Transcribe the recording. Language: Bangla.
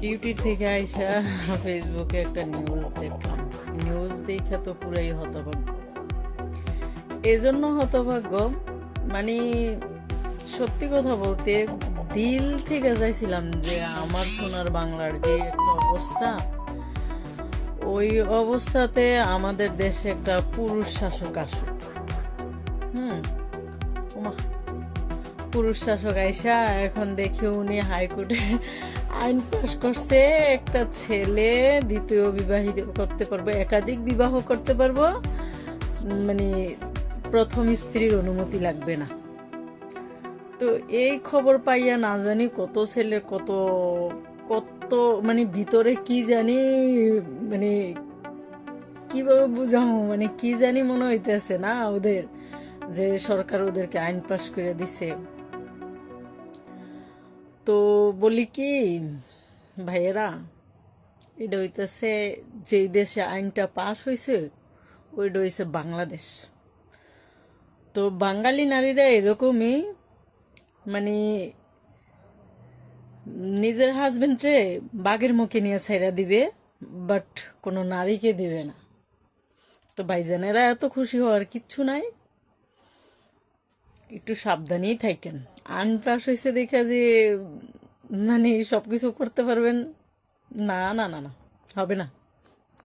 ডিউটি থেকে আইসা ফেসবুকে একটা নিউজ দেখলাম। নিউজ দেখে তো পুরাই হতভাগ্য। এজন্য হতভাগ্য মানে সত্যি কথা বলতে দিল থেকে যাইছিলাম যে আমার সোনার বাংলার যে একটা অবস্থা, ওই অবস্থাতে আমাদের দেশে একটা পুরুষ শাসক আসুক। হুম পুরুষ শাসক আইসা এখন দেখি উনি হাইকোর্টে আইন পাশ করছে। একটা ছেলে দ্বিতীয় বিবাহিত করতে পারব, একাধিক বিবাহ করতে পারব। মানে প্রথম স্ত্রীর অনুমতি লাগবে না। তো এই খবর পাইয়া না জানি কত ছেলের কত কত মানে ভিতরে কি জানি মানে কীভাবে বুঝাবো মানে কি জানি মনে হইতেছে না ওদের। যে সরকার ওদেরকে আইন পাশ করে দিছে। তো বলি কি, ভাইয়েরা, এটা হইতেছে যেই দেশে আইনটা পাশ হয়েছে ওইটা হইছে বাংলাদেশ। তো বাঙালি নারীরা এরকমই মানে নিজের হাজবেন্ডরে বাঘের মুখে নিয়ে ছেড়া দিবে, বাট কোনো নারীকে দিবে না। তো ভাইজানেরা এত খুশি হওয়ার কিচ্ছু নাই। একটু সাবধানেই থাকেন। আনপাস হয়েছে দেখা যে মানে সব কিছু করতে পারবেন। না না না না, হবে না।